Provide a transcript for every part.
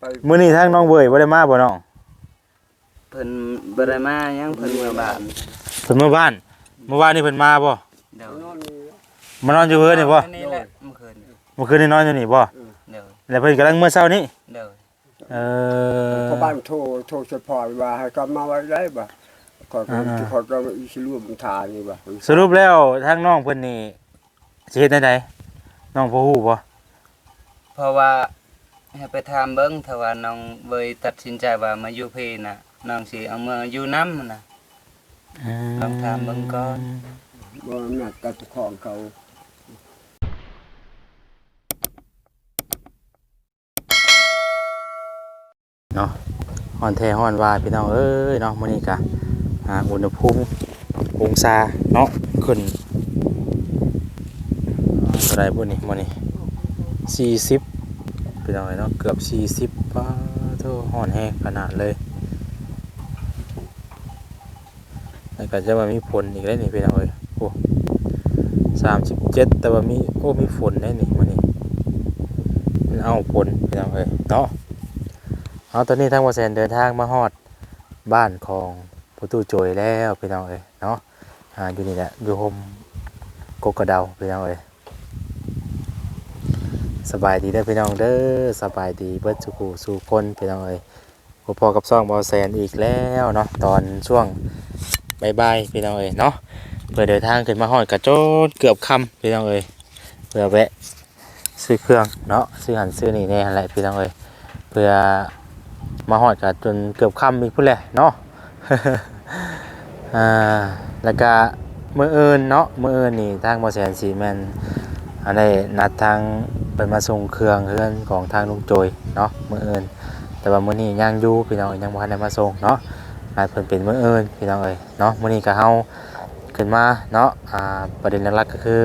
ไปมื้อนี้ทางน้องเวยบ่ได้มาบ่น้องเพิ่นบ่ได้มายังเพิ่นเมื่อบ้านเพิ่นมาบ้านเมื่อวานนี้เพิ่นมาบ่เดี๋ยวนอนนี่มานอนอยู่เพิ่นนี่บ่นี่แหละเมื่อคืนเมื่อคืนนี้นอนอยู่นี่บ่เดี๋ยวแล้วเพิ่นกำลังเมื่อเช้านี้เดี๋ยวเออพอบ้านโทรโทรเฉพาะว่าให้กลับมาไว้ได้บ่ขออ่าๆที่ขอก็อีสิร่วมทานนี่บ่สรุปแล้วทางน้องเพิ่นนี่สิเฮ็ดได้ไดน้องบ่ฮู้บ่เพราะว่า ให้ไปถามเบิ่งถ้าว่าน้องเบยตัดสินใจว่ามาอยู่พี่น่ะน้องสิเอามาอยู่นำน่ะ ลองถามเบิ่งก่อน บ่นัดกับเจ้าของเขาเนาะฮ้อนแท้ฮ้อนว่าพี่น้องเอ้ยเนาะมื้อนี้ก็อ่าอุณหภูมิองศาเนาะขึ้นอ่าเท่าไหร่บ่นี่มื้อนี้40 พี่น้องเอ้ยเนาะเกือบ40ป้าโธ่ฮ้อนแฮงขนาดเลยแล้วก็จะว่ามีฝนอีกแล้วนี่พี่น้องเอ้ยโอ้สามสิบเจ็ดแต่ว่ามีโอ้มีฝนได้นี่มันนี่มันเอาฝนพี่น้องเอ้ยเนาะเอาตอนนี้ทางวาแซนเดินทางมาฮอดบ้านของประตูโจยแล้วพี่น้องเอ้ยเนาะอ่าอยู่นี่แหละอยู่โฮมโกกระเดาพี่น้องเอ้ย สบายดีเด้อพี่น้องเด้อสบายดีเบิดสุขสู่คนพี่น้องเอ้ยพอๆกับซ่องบอแซนอีกแล้วเนาะตอนช่วงบายบายพี่น้องเอ้ยเนาะเพื่อเดินทางขึ้นมาฮอดกระโจนเกือบค่ำพี่น้องเอ้ยเพื่อแวะซื้อเครื่องเนาะซื้อหันซื้อนี่แน่หั่นแหละพี่น้องเอ้ยเพื่อมาฮอดกันจนเกือบค่ำอีกพุ่นแหละเนาะอ่าแล้วก็เมื้ออื่นเนาะเมื้ออื่นนี่ทางบ่แสนสีแมน อันได้นัดทางเป็นมาส่งเครื่องเฮือนของทางลุงโจยเนาะมื้ออื่นแต่ว่ามื้อนี้ยังอยู่พี่น้องยังบ่ทันได้มาส่งเนาะอาจเพิ่นเป็นมื้ออื่นพี่น้องเอ้ยเนาะมื้อนี้ก็เฮาขึ้นมาเนาะอ่าประเด็นหลักๆก็คือ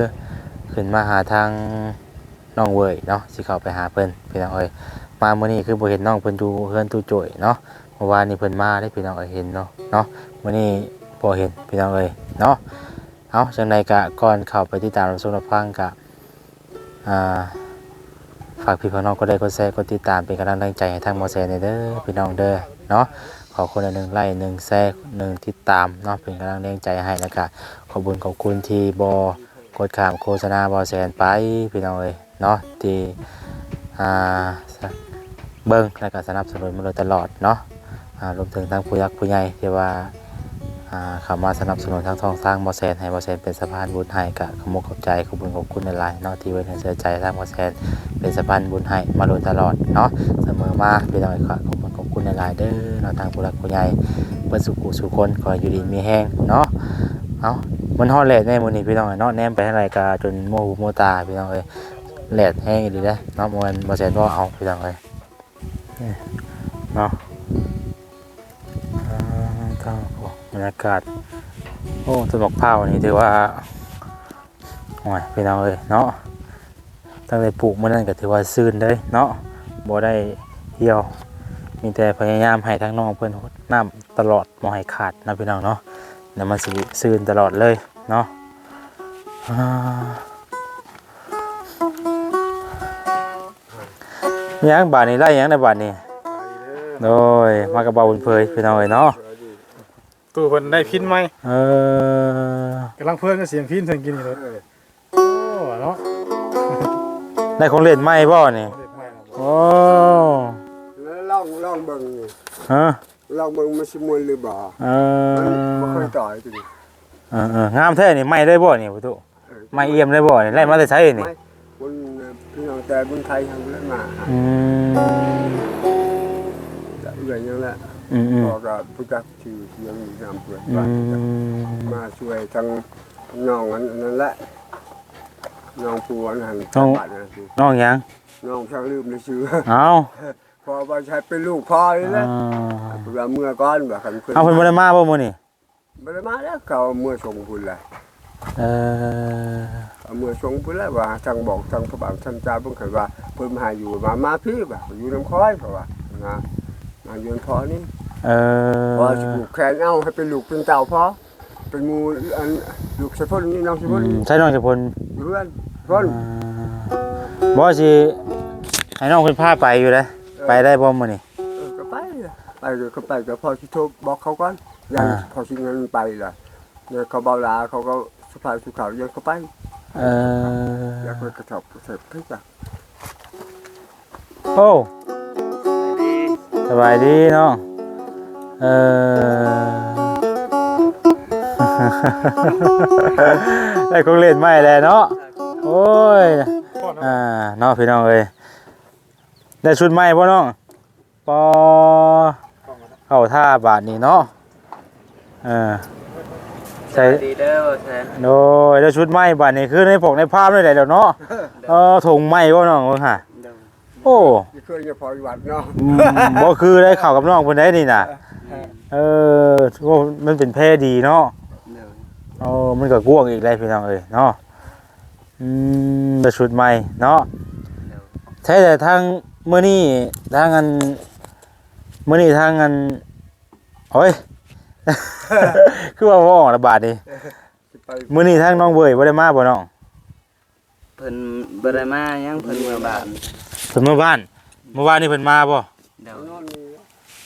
ขึ้นมาหาทางน้องเวยเนาะสิเข้าไปหาเพิ่นพี่น้องเอ้ยมามื้อนี้คือบ่เห็นน้องเพิ่นอยู่เฮือนตู้โจยเนาะเมื่อวานนี้เพิ่นมาได้พี่น้องเอ้ยเห็นเนาะเนาะมื้อนี้บ่เห็นพี่น้องเอ้ยเนาะเอาจังไดก็ก่อนเข้าไปติดตามรับชมรับฟังก็อ่า ฝากพี่พี่น้องก็ได้กดแชร์กดติดตามเป็นกำลังใจให้ทางมอแซนเด้อพี่น้องเด้อเนาะขอคนหนึ่งไลค์หนึ่งแชร์หนึ่งติดตามเนาะเป็นกำลังแรงใจให้แล้วก็ขอบุญขอบคุณที่บอกดขามโฆษณาบอแสนไปพี่น้องเอ้ยเนาะที่เบิ้งแล้วก็สนับสนุนมาโดยตลอดเนาะรวมถึงทางผู้ยักผู้ใหญ่ที่ว่า เขามาสนับสนุนทางทองสร้างบอแสนให้บอแสนเป็นสะพานบุญให้กับขโมกขอบใจขอบคุญขอบคุณในไลน์เนาะที่ไว้ในเสียใจทางบอแสนเป็นสะพานบุญให้มาโดยตลอดเนาะเสมอมาพี่น้องขอขอบคุณขอบคุณในไลน์เด้อเนาะทางผู้รักผู้ใหญ่เปิดสุขุสุคนขออยู่ดีมีแห้งเนาะเอามันฮอดแหลดแน่มื้อนี้พี่น้องเอ้ยเนาะแนมไปทางไรกาจนโมหูโมตาพี่น้องเอ้ยแหลดแห้งอีหลีเด้อเนาะบ่แม่นบ่แซ่นบ่เอาพี่น้องเอ้ยเนาะ บรรยากาศ โอ้ต้นมะพร้าวนี่ถือว่าโอ้ยพี่น้องเอ้ยเนาะตั้งแต่ปลูกเมื้อนั้นก็ถือว่าซื่นเลยเนาะบ่ได้เหี่ยว มีแต่พยายามให้ทั้งน้องเพื่อนรดน้ำตลอดบ่ให้ขาดนะพี่น้องเนาะเดี๋ยวมันสิซื่นตลอดเลยเนาะยังบาทนี้ไล่ยังในบาทนี้โดยมากระเบาบุญเพยพี่น้องเอ้ยเนาะ ตู้เพิ่นได้พินไหมเออ กำลังเพิ่นก็เสียงพินเพิ่นกินอยู่เลยโอ้เนาะได้ของเล่นใหม่บ่นี่เด็ดใหม่นะโอ้แล้วลองลองเบิ่งนี่ฮะลองเบิ่งมันสิมวนหรือบ่เอมันบ่อเคยต่อยตัวนี้เออเอองามแท้นี่ใหม่ได้บ่นี่พุตุเออใหม่เอี่ยมได้บ่นี่ไล่มาแต่ใช้นี่ ไม่คนพี่น้องแต่คนไทยทำแล้วมาอืมจะเอื้อยยังแหละอืมอืม พอกับผู้จักชื่อเสียงนามเปิดอืบ้านมมาช่วยทางน้องอันนั่นแหละน้องผัวนั่นบ้านนั่นคือน้องหยังน้องช่างลืมในชื่อเอาพอว่าใช้เป็นลูกพ่อนี่แหละอ่าเวลาเมื่อก่อนแบบคันเพิ่นเอาเพิ่นบ่ได้มาบ่มื้อนี้บ่ได้มาแล้วเขาเอามื่อส่งพุ่นแหละเออเอามื่อส่งพุ่นแล้วว่าทางบอกทางพระบางท่านเจ้าเพิ่นคันว่าเพิ่นมาหาอยู่มามาพี่บ่ะอยู่น้ำค้อยเพราะว่านะมาอยู่น้ำพอนี่ เออพอสิผูกแขนเอาให้เป็นลูกเป็นเต่าพอเป็นหมูอันลูกสะพ้นนี่น้องสะอืพ้นมนี่ใช่น้องจะพลอยู่เพื่อนพ้นอ่าบ่สิให้น้องเพิ่นพาไปอยู่เด้อเออไปได้บ่มื้อนี้ เออก็ไปล่ะไปเลยก็ไปก็พอที่โทรบอกเขาก่อนยังอ่า พอที่เงินไปล่ะเนี่ยเขาเบาลาเขาก็สะพายสุขาวยังเขาไปเอออยากไปกระสอบกระเสอบให้จ้ะโอ้สบายดีเนาะ เออได้ของเล่นใหม่แล้วเนาะโอ้ยพ่อเนาะอ่าเนาะพี่น้องเอ้ยได้ชุดใหม่บ่น้องปอเข้าท่าบาทนี่เนาะเออสวัสดีเด้อแทนโดยแล้วชุดไหม้บัดนี้คือในปกในภาพนี่แหละเดี๋ยวเนาะเออถุงไหม้บ่น้องเบิ่งหาเด้อโอ้ที่เคยจะพออยู่วัดเนาะอืมบ่คือได้เข้ากับน้องเพิ่นได้นี่น่ะ เออโอ้มันเป็นแพร่ดีเนาะเด้อเออมันก็กวางอีกแล้วพี่น้องเอ้ยเนาะอืมแล้วชุดใหม่เนาะเด้อใช่แต่ทางมื้อนี้ทางอันมื้อนี้ทางอันโอ้ยคือว่าบ่ออกระบาดนี่สิไปมื้อนี้ทางน้องเบยบ่ได้มาบ่น้องเพิ่นบ่ได้มายังเพิ่นเมื่อบ้านเพิ่นมาบ้านเมื่อวานนี่เพิ่นมาบ่เด้อนอนนี่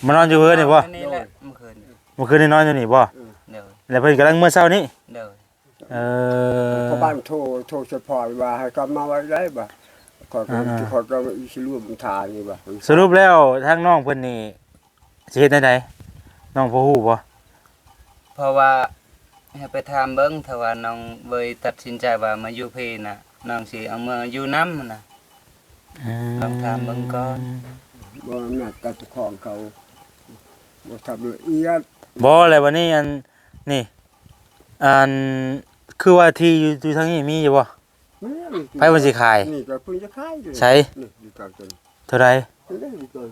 มานอนอยู่เพิ่นนี่บ่นี่แหละเมื่อคืนเมื่อคืนนี่นอนอยู่นี่บ่เด้อแล้วเพิ่นกำลังเมื่อเช้านี้เด้อเออพอบ้านโทรโทรเฉพาะว่าให้กลับมาไว้ได้บ่ขอก็อ่าๆขอก็อีสิร่วมทางนี่บ่สรุปแล้วทางน้องเพิ่นนี่สิเฮ็ดได้ใดน้องบ่ฮู้บ่เพราะว่าให้ไปถามเบิ่งถ้าว่าน้องเบยตัดสินใจว่ามาอยู่พี่น่ะน้องสิเอามาอยู่นำน่ะลองถามเบิ่งก่อนบ่อำนาจการปกครองเขา บ่ทำละเอียดบ่แล้ววันนี้อันนี่อันคือว่าที่อยู่อยู่ทางนี้มีอยู่บ่แม่นไผมันสิขายนี่ก็เพิ่งจะขายอยู่ใช้นี่อยู่กลางจนเท่าไรไม่ได้อยู่ตัว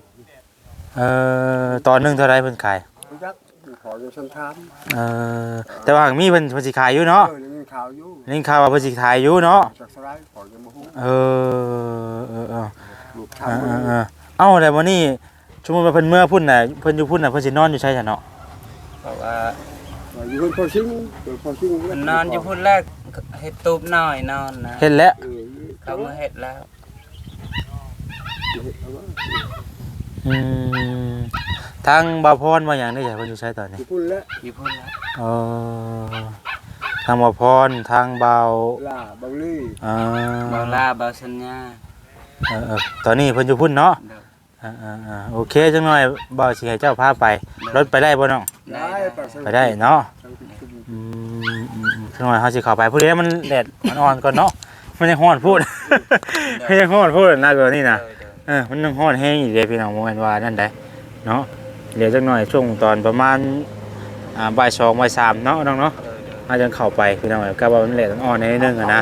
เอ่อตอนหนึงเท่าไรเพิ่นขายรู้จักขออยู่ชั้นทามเอ่อแต่ว่าหากมีเพิ่นเพิ่นสิขายอยู่เนาะเออนี่ข่าวอยู่นี่ข่าวว่าเพิ่นสิขายอยู่เนาะจากสไลด์ขอยังบ่ฮู้เออเออเออลูกเอทาอเออเออเอ้าแต่วันนี้ สมมุติว่าเพิ่นเมื่อพุ่นน่ะเพิ่นอยู่พุ่นน่ะเพิ่นสินอนอยู่ใช่จ้ะเนาะเพราะว่าอยู่คนพอชิงพอชิงมันนอนอยู่พุ่นแรกเฮ็ดตูบน้อยนอนนะเห็นแล้วเออเขามาเฮ็ดแล้วอืมทางบ่าวพรว่าหยังได้จ้ะเพิ่นอยู่ใช่ตอนอนี้ยู่พุ่นแล้วอยู่พุ่นแล้วเออทางบ่าวพรทางบ่าวล่าบังลี่อ่าเบาลาเบาสัญญาเออเออตอนนี้เพิ่นอยู่พุ่นเนาะเด้ ออ่าอ่าอ่าโอเคจังหน่อยบ่าวสิให้เจ้าพาไป รถไปได้บ่น้อง ได้ได้ได้ปากสังไปได้เนาะสังเกตขึ้นอืมอืมอืมจังหน่อยเฮาสิเข้าไปผู้ใดมันแดดมันอ่อนก่อนเนาะ มันยังร้อนพูด มันยังร้อนพูดน่ากว่านี่นะเด้อเด้อเออมันยังร้อนแห้งอีกเลยพี่น้องบ่แม่นว่านั่นได้เนาะเดี๋ยวจังหน่อยช่วงตอนประมาณอ่าบ่ายสองบ่ายสามเนาะน้องเนาะเด้อเด้ออาจจะเข้าไปพี่น้องก็ว่ามันแดดมันอ่อนนิดนึงอะนะ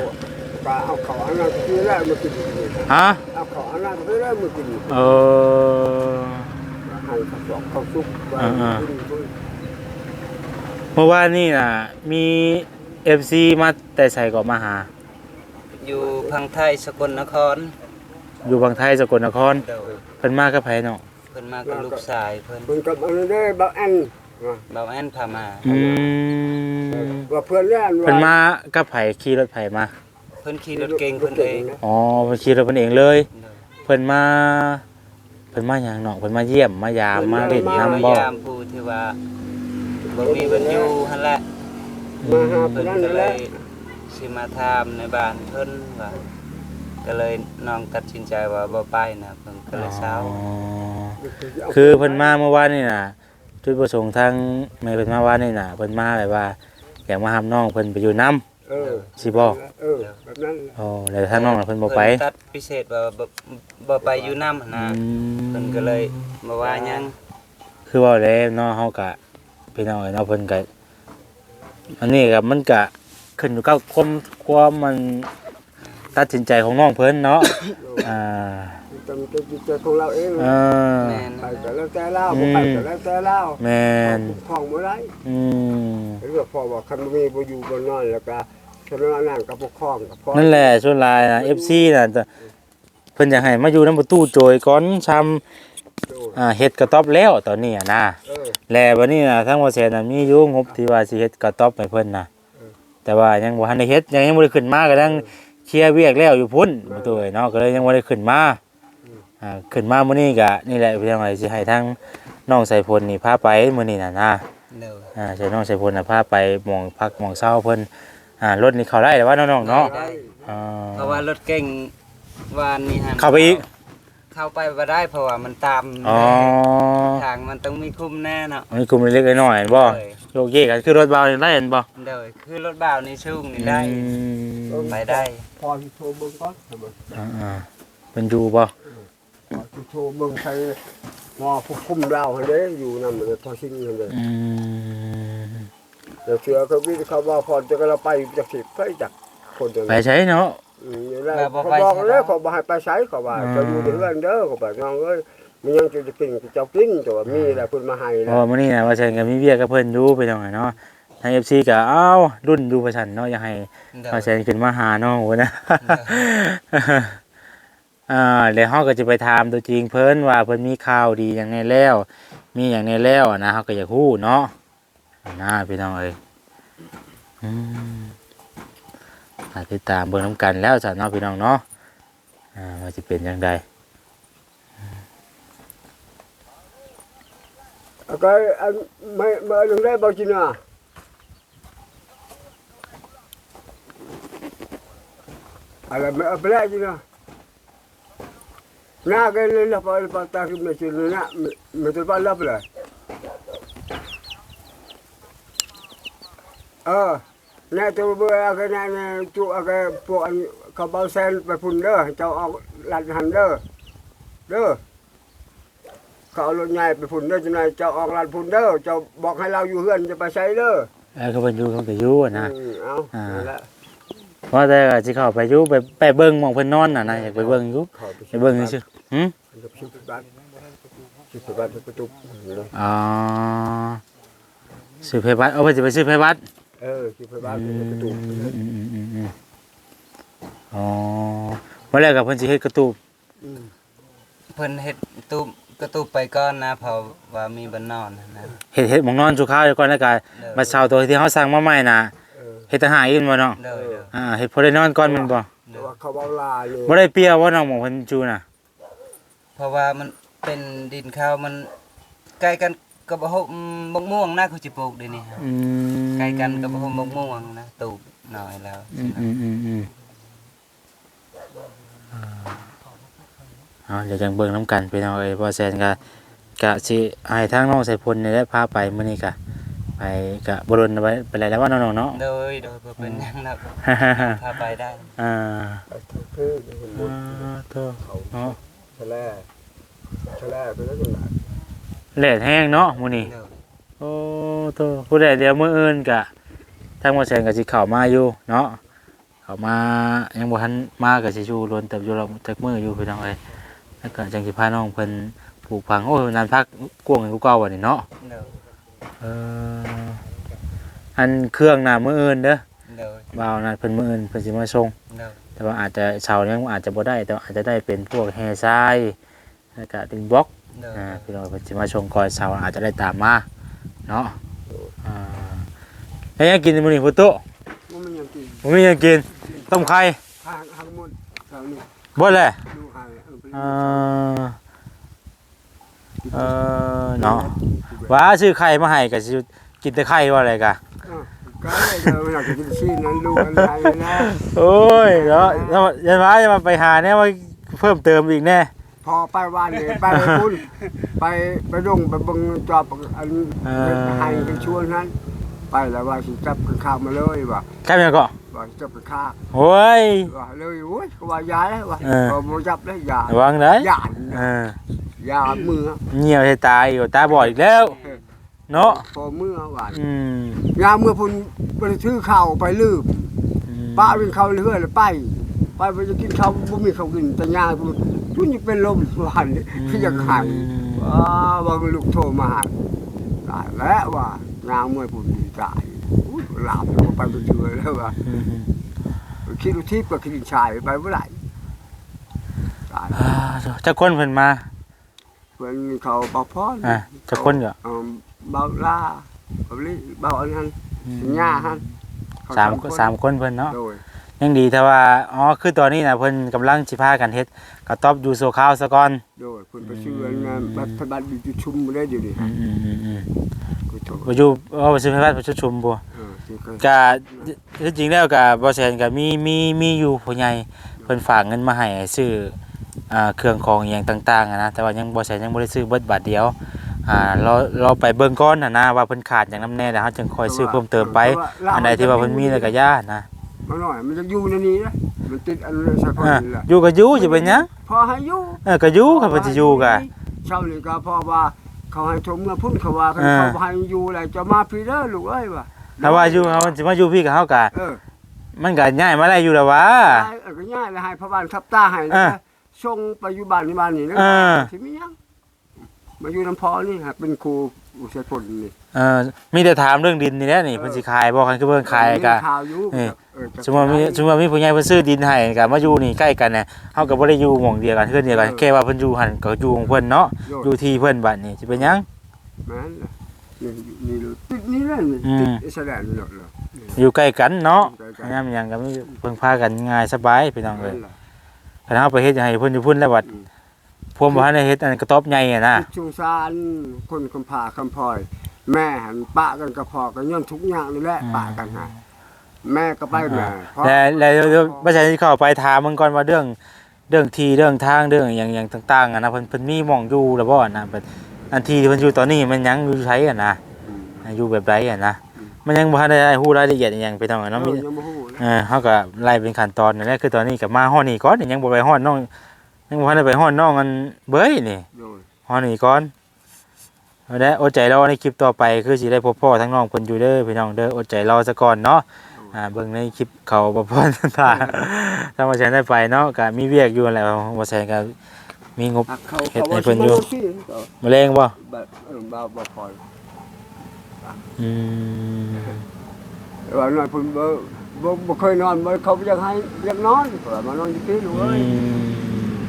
ปลาเอาเขาอันนั้นไปแล้วมากิน ฮะเอาเขาอันนั้นไปแล้วมากินเออให้เขาสอกเขาซุกไว้อ่ากินเพิ่นเมื่อวานนี่น่ะมี FC มาแต่ใส่ก็มาหา อยู่พังไทยสกลนคร อยู่บางไทยสกลนครเด้อเพิ่นมากับไผเนาะเพิ่นมากับลูกชายเพิ่นเพิ่นกับอันนั้นได้บักอันว่าเบาแอนพามาอืมว่าเพื่อนเล่นว่าเพิ่นมากับไผขี่รถไผมาเพิ่นขี่รถเก่งเพิ่นเองอ๋อเพิ่นขี่รถเพิ่นเองเลยเด้อเพิ่นมาเพิ่นมาหยังเนาะเพิ่นมาเยี่ยมมายามมาเล่นพน้ำบ่ยายามผู้ที่ว่าบ่มีเพิ่นอยู่หั่นแหละมาหาเพิ่เพื่นอนก็นั่นเลแหละยสิมาถามในบ้านเพิ่นว่าก็เลยน้องตัดสินใจว่าบ่ไปนะเพิ่นก็เลยเศร้าอ๋อคือเพิ่นมาเมื่อวานนี่น่ะจุดประสงค์ทางแม่เพิ่นมาว่านี่น่ะเพิ่นมาแบบว่าอยากมาหาน้องเพิ่นไปอยู่น้ำ เออสิบ่เออแบบนั้นแหละอ๋อแล้วทางน้องน่ะเพิ่นบ่ไป เพิ่นตัดพิเศษว่าบ่บ่ไปอยู่นำนะอืม เพิ่นก็เลยบ่ว่าหยังคือว่าแล้วเนาะเฮาก็พี่น้องเนาะเพิ่นก็อันนี้ก็มันก็ขึ้นอยู่กับความความมันตัดสินใจของน้องเพิ่นเนาะ อ่าจำเป็นจิตใจของเราเองเออแม่นไปก็แล้วแต่เล่าบ่ไปก็แล้วแต่เล่าแม่น ของบ่ได้อืม หรือว่าพ่อว่าคันบ่มีบ่อยู่บ่นอนแล้วก็ฉะนั้นนั่นก็ปกครองกับพ่อนั่นแหละส่วนหลายนะ FC น่ะแต่เพิ่นอยากให้มาอยู่นำประตูโจยก่อนชำอ่าเฮ็ดกระต๊อบแล้วตอนนี้อะนะเออแล้วบัดนี้น่ะทางบ่แสนน่ะมีอยู่งบที่ว่าสิเฮ็ดกระต๊อบให้เพิ่นน่ะเออแต่ว่ายังบ่ทันได้เฮ็ดยังยังบ่ได้ขึ้นมาก็ยังเคลียร์เวียกแล้วอยู่พุ่นประตูเอ้ยเนาะก็เลยยังบ่ได้ขึ้นมาอ่าขึ้นมามื้อนี้ก็นี่แหละพี่น้องเอ้ยสิให้ทั้งน้องสายพลนี่พาไปมื้อนี้น่ะนะเด้อ อ่าใช่น้องสายพลน่ะพาไปหมองพักหมองเช้าเพิ่นอ่ารถนี่เข้าได้แต่ว่าน้องๆเนาะได้อ่าเพราะว่ารถเก่งวานนี้ฮะเข้าไปอีกเข้าไปบ่ได้เพราะว่ามันตามอ๋อทางมันต้องมีคุมแน่เนาะมีกลุ่มเล็กๆน้อยๆเห็นบ่เด้อโยกเยกกันคือรถเบานี่ได้เห็นบ่เด้อคือรถบ่าวนี่ชุ่งนี่ได้อืมไปได้พอที่โทรเบิ่งก่อนเบิ่งอ่าๆเป็นอยู่บ่พอ ที่โทรเบิ่งใครหมอผู้คุมดาวให้เด้อยู่นำเลยพอสิ่งนี้เลยอืมเดี๋ยวเชื่อเขาวิทย์เขาว่าพอจะก็เราไปจากสิไปจากคนเดียวไปใช้เนาะอืมนี่แหละเขาบอกแล้วเขาบอกให้ไปใช้เขาว่าจะอยู่เดือนเด้อเขาบอกน้องเอ้ยมันยังจะกินจะกินแต่ว่ามีแหละเพิ่นมาให้เพแล้ราะวว่ามื้อนี้น่ะว่าเชิญกับมีเวียกับเพิ่นอยู่ไปจังไดเนาะทาง FC ก็เอ้ารุ่นอยู่ประชันเนาะอยากให้เด้อว่าเชิญขึ้นมาหาน้องโหนะ อ่าเดี๋ยวเฮาก็จะไปถามตัวจริงเพิ่นว่าเพิ่นมีข่าวดีหยังแน่แล้ว มีหยังแน่แล้วอะนะเฮาก็อยากฮู้เนาะนะพี่น้องเอ้ยอืมอาติดตามเบิ่งนํกันแล้วจ้ะเนาะพี่น้องเนาะอ่าว่าสิเป็นจังไดก็อันไม่ไม่ลงได้บ่จิน่ะอะไรไม่เอาไปแล้วจิน่ะ น่ากันเลยละพอพอตาคือไม่ชินนะไม่ตัวบ้านลับเลยเออแน่ตัวเบื่อกันแน่จุอะไรพวกเขาเบาเซนไปพุ่นเด้อเจ้าออกหลัดหันเด้อเด้อเขาเอารถใหญ่ไปพุ่นเด้อจังไดเจ้าออกลานพุ่นเด้อเจ้าบอกให้เราอยู่เฮือนจะไปใช้เด้อเออเขาเพิ่นอยู่เขาก็อยู่อะนะอืมเอาอ่านั่นแหละเพราะแต่ก็สิเข้าไปอยู่ไปไปเบิ่งหม่องเพิ่นนอนน่ะนะอยากไปเบิ่งอยู่ขอไปเบิ่งซื่อๆ หึจะไปชิบบ้านชิบบ้านไปประตูเลยอ๋อซื้อไผบัตรเอาไปสิไปซื้อไผบัตรเออชิบบ้านอืไปมประตูอืมอืมอืมอืมอ๋อวันแรกกับเพิ่นสิเฮ็ดกระตูบอืมเพิ่นเฮ็ดตูบกระตูบไปก่อนนะเพราะว่ามีบ้านนอนนะเฮ็ดเฮ็ดหมองนอนชั่วคราวอยู่ก่อนแล้วก็เด้อมาเช่าตัวที่เฮาสร้างมาใหม่น่ะเออเฮ็ดทหารอีกบ่เนาะเด้อเด้ออ่าเฮ็ดพอได้นอนก่อนแม่นบ่เพราะว่าเขาเอาลาเลยบ่ได้เปรียวว่าน้องหมองเพิ่นจูน่ะ เพราะว่ามันเป็นดินข้าวมันใกล้กันกับบ่ฮบมะม่วงนะเขาสิปลูกเดี๋ยวนี้ฮะอืมใกล้กันกับบ่ฮบมะม่วงนะตูบหน่อยแล้วอืมอืมอืมอืมเอาเดี๋ยวจังเบิ่งน้ำกันพี่น้องเอ้ยบ่แซนก็กะสิให้ทางน้องสายพลนี่ได้พาไปมื้อนี้กะไปกะบ่รนไปไปแล้วแล้วว่าน้องๆเนาะ โดยโดยบ่เป็นหยังนะพาไปได้ อ่าคือคนมุดอ่าโตเขาเนาะ แฉลแฉลไปแล้วจังไดแลดแห้งเนาะมื้อนี้โดยโอ้โตผู้ใดเดี๋ยวมื้ออื่นกะทางบ่แซนก็สิเข้ามาอยู่เนาะเข้ามายังบ่ทันมาก็สิอยู่รวนเติบอยู่แล้วจักมื้ออยู่พี่น้องเอ้ยแล้วก็จังสิพาน้องเพิ่นปลูกผังโอ้ยนานพักกวางกูเก่าบัดนี้เนาะโดยเอออันเครื่องน่ะมื้ออื่นเด้อโดยบ่าวน่ะเพิ่นมื้ออื่นเพิ่นสิมาส่งโดย แต่ว่าอาจจะเช้านี้อาจจะบ่ได้ แต่ว่าอาจจะได้เป็นพวกแฮร์ทรายแล้วก็ดึงบล็อกโดยอ่าพี่น้องเพิ่นสิมาส่งก่อนเช้าอาจจะได้ตามมาเนาะอ่าแล้วยังกินมื้อนี้พุตุมันมันยังกินบ่มีหยังกินต้มไข่ทางทางมุดทางนี้บ่แหละดูให้เออไปเออเออเนาะว่าซื้อไข่มาให้ก็สิกินแต่ไข่ว่าอะไรกะก็ เลยเดินอยากจะกินชีสนั้นลูกอะไรนะโอ้ยเนาะแล้วยันว่าจะมาไปหาเนี่ยว่าเพิ่มเติมอีกแน่ พอไปวันนี้ไปไปคุณไปไปดงไปเบิ่งจอบอันเป็นให้เป็นชวนนั้น ไปแล้วว่าสิจับกันข้าวมาเลยว่ะแค่เพียงก็ว่าสิจับกันข้าวโอ้ยว่าเลยโอ้ยก็ว่ายาแล้วว่ะเออพอบ่จับแล้วยาระวังได้ยาเออยามือเหี่ยวใส่ตาอีกตาบอดอีกแล้ว เนาะพอมือว่าอืมยามือพุ่นไปซื้อข้าวไปลืมอืมป้าเป็นข้าวเรื่อยเลยไปไปไปจะกินข้าวบ่มีข้าวกินแต่ยาพุ่นพุ่นจะเป็นลมหวานคืออยากหายว้าบางลูกโทรมาหาตายแล้วว่างานมวยผมดีตายอุ๊ยหลับลงไปไปเชื่อแล้วว่าอืมคิดดูทิพย์กับคิดชายไปเมื่อไหร่ตายอ่าจะคนเพิ่นมาเพื่อนเขาเบาพอนอะจะคนก็เอิ่ม เบาล่าเบาลี่เบาอันนั้นสัญญาฮันเขสามคนสามคนเพิ่นเนาะโดยยังดีแต่ว่าอ๋อคือตอนนี้น่ะเพิ่นกำลังสิพากันเฮ็ดกระต๊อบอยู่โซคาวซะก่อนโดยเพิ่นไปชื่องานบัตรพบัตรอยู่ชุมบ่ได้อยู่นี่อืมอืมอืมอืมกูโทษบ่อยู่เอาไปซื้อให้วัดไปชุมบ่เออที่ก็ก็ที่จริงแล้วก็บ่แซนก็มีมีมีอยู่ผู้ใหญ่เพิ่นฝากเงินมาให้ซื้ออ่าเครื่องของอหย่างต่างๆอะนะแต่ว่ายังบ่แซนยังบ่ได้ซื้อเบิดบาทเดียว อ่าเราเราไปเบิ่งก่อนน่ะนะว่าเพิ่นขาดหยังนํแน่แล้วเฮาจึงค่อยซื้อเพิ่มเติมไป อันใดที่ว่าเพิ่นมีแล้วก็ย่านะมาหน่อยมันจะอยู่ในนี้นะมันติดอันนั้นสักคนอ่านี่แหละอยู่ก็อยู่สิเป็นหยังพอให้อยู่เออก็อยู่ครับเพิ่นสิอยู่ก็ เช้านี่ก็พอว่าเขาให้ทมเมื่อพุ่นเขาว่าเขาอ่า เขาให้อยู่แหละจะมาพี่เด้อลูกเอ้ยว่ะถ้าว่าอยู่เฮาสิมาอยู่พี่กับเฮาก็เออมันก็ย้ายมาได้อยู่แล้ววะได้เออก็ง่ายเลยให้พระบ้านทับตาให้อ่านะส่งไปอยู่บ้านนี่บ้านนี่นะอ่า สิมีหยัง มาอยู่น้ำพอนี่ฮะเป็นครูอุเสพลนี่เออมีแต่ถามเรื่องดินนี่แหละนี่เพิ่นสิขายบ่คันคือเพิ่นขายก็มีข่าวอยู่นี่เออจะสมมุติว่ามีสมมุติว่ามีผู้ใหญ่เพิ่นซื้อดินให้ก็มาอยู่นี่ใกล้กันน่ะเฮาก็บ่ได้อยู่หม่องเดียวกันเฮือนเดียวกันแค่ว่าเพิ่นอยู่หั่นก็อยู่ของเพิ่นเนาะโยอยู่ที่เพิ่นบัดนี้สิเป็นหยัง แม่นล่ะนี่นี่ลูกติดนี่แหละนี่อืม ติดอิสระนี่หรอกเหรออยู่ใกล้กันเนาะใกล้กันยามหยังก็มีเพิ่งพากันง่ายสบายพี่น้องเอ้ย แม่นล่ะคันเฮาไปเฮ็ดให้เพิ่นอยู่พุ่นแล้วบัดอืม พวกบ่ทันได้เฮ็ดอันกระต๊อบใหญ่อะนะสงสารคนคำพาคำพลอย แม่หันปะกันกระพอกันย้อนทุกอย่างนี่แหละปะกันฮะแม่ก็ไปแม่พ่อแล้วแล้วเดี๋ยวบ่ใช่สิเข้าไปถามมึงก่อนว่าเรื่องเรื่องที่เรื่องทางเรื่องหยังหยังต่างๆอะนะเพิ่นเพิ่นมีหม่องอยู่แล้วบ่อะนะเพิ่นอันที่ที่เพิ่นอยู่ตอนนี้มันยังอยู่ไสอะนะอืมอยู่แบบใดอะนะมันยังบ่ทันได้ฮู้รายละเอียดอิหยังไปทางนั้นเอเนาะอมียังบ่ฮู้นะเออเขาก็ไล่เป็นขั้นตอนนั่นแหละคือตอนนี้กับมาห้อนี้ก่อนยังบ่ไปห้อนน้อง ยังบ่ทันได้ไปห้อนน้องกันเบ้ยนี่โดยห้อนี้ก่อนเอาได้ออดใจรอในคลิปต่อไปคือสิได้พบพ่อทั้งน้องเพิ่นอยู่เด้อพี่น้องเด้ออดใจรอซะก่อนเนาะอ่าเบิ่งในคลิปเขาบ่พอตาถ้าว่าแซนได้ไปเนาะก็มีเวียกอยู่นั่นแหล้วว่าแซนก็มีงบ หักเขาเฮ็ดเขาให้ว่าเพิ่นอยู่ สิมาโลดสิมะเร็งบ่บ่เออบ่บ่พออืมว่าน้อยเพิ่นบ่บ่บ่เคยนอนบ่เขาอยากให้อยากนอนเพิ่นว่ามานอนอยู่ที่ลูกอืเอ้ยม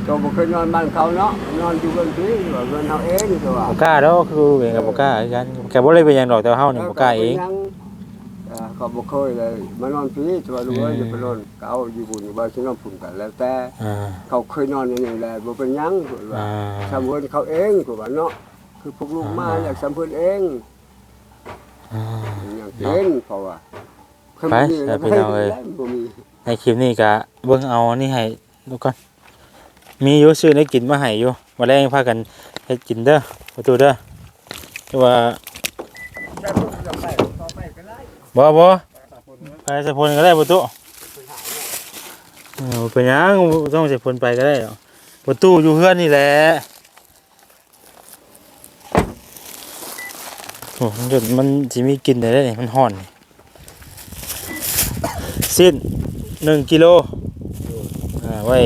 ตัวบ่เคยนอนบ้านเขาเนาะนอนอยู่เพิ่นที่ว่าเพิ่นเฮาเองตัวบ่กล้าดอกคือเองก็บ่กล้าคือกันแกบ่ได้เป็นหยังดอกแต่ว่าเฮานี่บ่กล้าเองเออเขาบ่เคยเลยมานอนที่ตัวลูกเอ้ยอืมอย่าไปนอนเขาอยู่บุญอยู่บ้านสินอนพุ่นกันแล้วแต่ อ่า เขาเคยนอนอย่างนี้แหละบ่เป็นหยังเพิ่นว่าอ่า สำเพิ่นเขาเองเพิ่นว่าเนาะคือพวกลูกมาอยากสำเพิ่นเองอ่า อย่างเช่นเพราะว่าไปแต่พี่น้องเอ้ย บ่มี ในคลิปนี้ก็เบิ่งเอานี่ให้ดูก่อน มีอยู่ซื้อได้กินมาให้อยู่มาแรงพากันเฮ็ดกินเด้อประตูเด้อคือว่าแต่วกจะไปต่อไปก็ได้บ่บ่ไปสะพลก็ได้ประตูเออเป็นยังต้องสะพลไปก็ได้หรอประตูอยู่เฮือนนี่แหละโอ้มันจะมันสิมีกินได้เด้นี่มันฮ้อนสิ้นหนึ่งกิโลอ่าไว้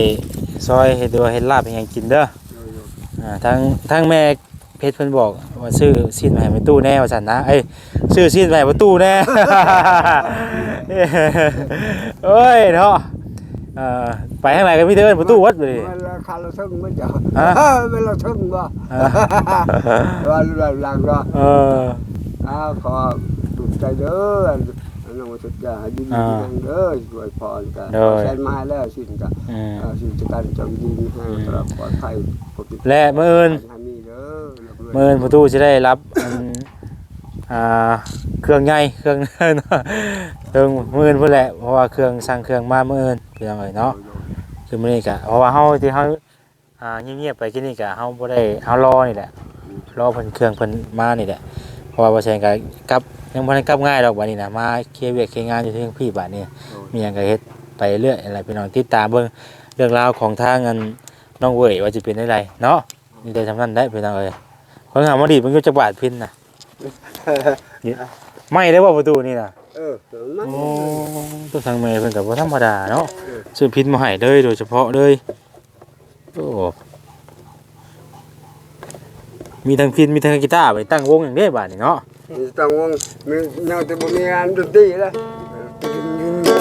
ซอยเฮ็ดตัวเฮ็ดลาบให้หยังกินเด้ออ่าทางทางแม่เพชรเพิ่นบอกว่าซื้อซีนมาให้ประตูแน่ว่าซั่นนะเอ้ยซื้อซีนมาให้ประตูแน่ เอ้ยเนาะเอ่อไปทางไหนก็มีแต่เอิ้นประตูวัดไปเลยเวลาคาราทึ่งมันจะฮะเวลาทึ่งบ่ว่าหลังก็เออ อ้าวขอตุกใจเด้ออั นนั้นว่าสุดยอดดีดีนั่งเด้อช่วยพรกันแสนมาแล้วสิ้นก็อืมเอ่อสิ่งการจำดีให้ตลอดปลอดภัยปกติและมื้ออื่นให้มีเด้อรับรวยมื้ออื่นประตูสิได้รับอันอ่าเครื่องใหญ่เครื่องเครื่องมื้ออื่นพุ่นแหละเพราะว่าเครื่องสั่งเครื่องมามื้ออื่นพี่น้องเอ้ยเนาะคือมื้อนี้ก็เพราะว่าเฮาที่เฮาอ่าเงียบๆไปกินนี่ก็เฮาบ่ได้เฮารอนี่แหละรอเพิ่นเครื่องเพิ่นมานี่แหละเพราะว่าบ่ใช่ก็กลับ ยังบ่ได้กลับง่ายดอกบัดนี้นะมาเคลียร์เวียกเคลียร์งานอยู่ที่พี่บัดนี้มีหยังก็เฮ็ดไปเรื่อยอะไรพี่น้องติดตามเบิ่งเรื่องราวของทางอันน้องเวยว่าจะเป็นได้ไรเนาะนี่ได้ทำนั้นได้พี่น้องเอ้ยเพิ่นหามาดีมันก็จะบาดพินน่ะนี่ไม่ได้ว่าประตูนี่น่ะเออเออมันโอ้ตัวทางเมย์เพิ่นก็บ่ธรรมดาเนาะซื้อพินมาให้เลยโดยเฉพาะเลยโอ้มีทั้งพินมีทั้งกีตาร์ไปตั้งวงอย่างนี้บาดนี่เนาะ มีตั้งวงมีนั่งแต่บ่มีงานดนตรีแล้ว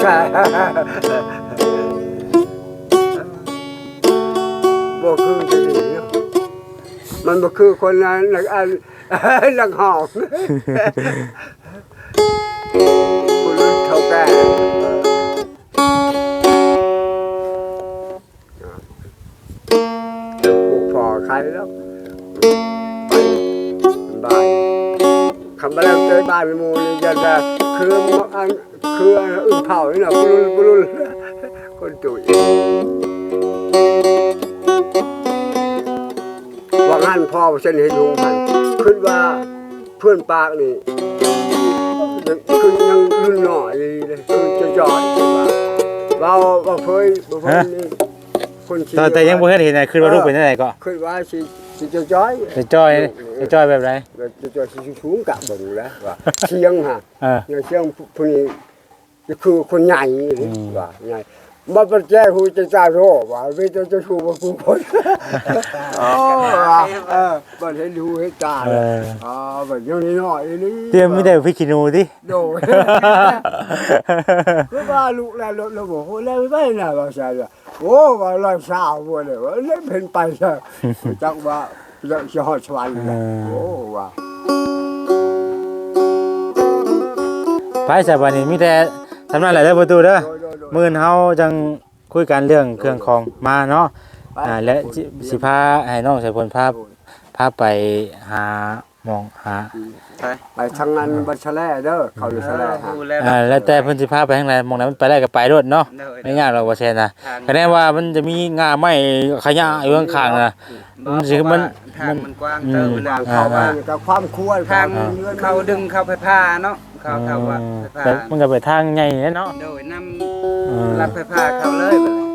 ใช่บ่คือจะดีเนาะมันบ่คือคนนั้นนักอันหอกคุณเท่าแก่ผูกพอใครแล้ว คำว่าแล้วเจอบ้านไปหมูนี่จะจะคืออันคืออันอึ่งเผานี่นะกุลุนกุลุนคนตุ๋ยว่างั้นพ่อเส้นให้ลุงมันคิดว่าเพื่อนปากนี่ยังคือยังรุ่นหน่อยเลยคือจะจอดว่าเราเราเคยเราเคยนี่คนขี่แต่ยังบ่เห็นเห็นน่ะคือว่ารูปเป็นจังไดก็คิดว่าสิ สิจะจ้อยจะจ้อยจะจ้อยแบบไรจะจ้อยสิสูงกะเบิ่งแล้วว่าเชียงฮะเอออย่างเชียงผู้นี้จะคือคนใหญ่นี่อืมว่าใหญ่มาปัจจัยหูจะจ่าโรว่าเวทจะชูว่าผู้คนอ๋อว่าเออบ่เห็นหูเห็นตาเอเลยออ๋อบ่ยังนี่น้อยนี่เตรียมไม่ได้พริกขี้หนูติโดยก็ว่าลูกแล้วแล้วบอกโอ้แล้วไม่น่ะว่าใช่ว่า โอ้ว่าลอยสาวบ่เลยว่าเล่นเป็นไปซะจักว่าจะสิฮอดสวรรค์นะโอ้ว่าไปสบัดนี้มีแต่ทำนั่นแหละเด้อประตูเด้อโดยโดยโดยมื้อนี้เฮาจังคุยกันเรื่องเครื่องของมาเนาะไปอ่าและสิสิพาให้น้องใส่พลพาพาไปหาห มองหาไปไปทางนั้นบัชแลเด้อเขาอยู่ชะแลฮะฮู้แล้วอ่าแล้วแต่เพิ่นสิพาไปทางไหนหมองไหนมันไปได้ก็ไปโลดเนาะโดยไม่ยากหรอกว่าแซ่นนะทางคะแนนว่ามันจะมีงาไม้ขยะอยู่ข้างๆน่ะมันสิมันทางมันกว้างอืมเติบแล้วเข้าบ้านกับความควรทางความเงินเขาดึงเข้าไปพาเนาะเขาเขาว่าไปพาแต่มันก็ไปทางใหญ่แเนาะโดยนเออำรับไปพาเขาเลยบัดนี้อืมๆ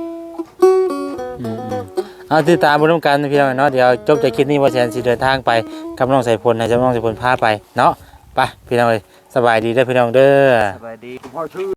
เอาติดตามบนร่วมกันพี่น้องเนาะเดี๋ยวจบจากคลิปนี้ว่าแซนสิเดินทางไปกับน้องสายพลให้เจ้าน้องสายพลพาไปเนาะไปพี่น้องเลยสบายดีเด้อพี่น้องเด้อ สบายดีพ่อชื่อ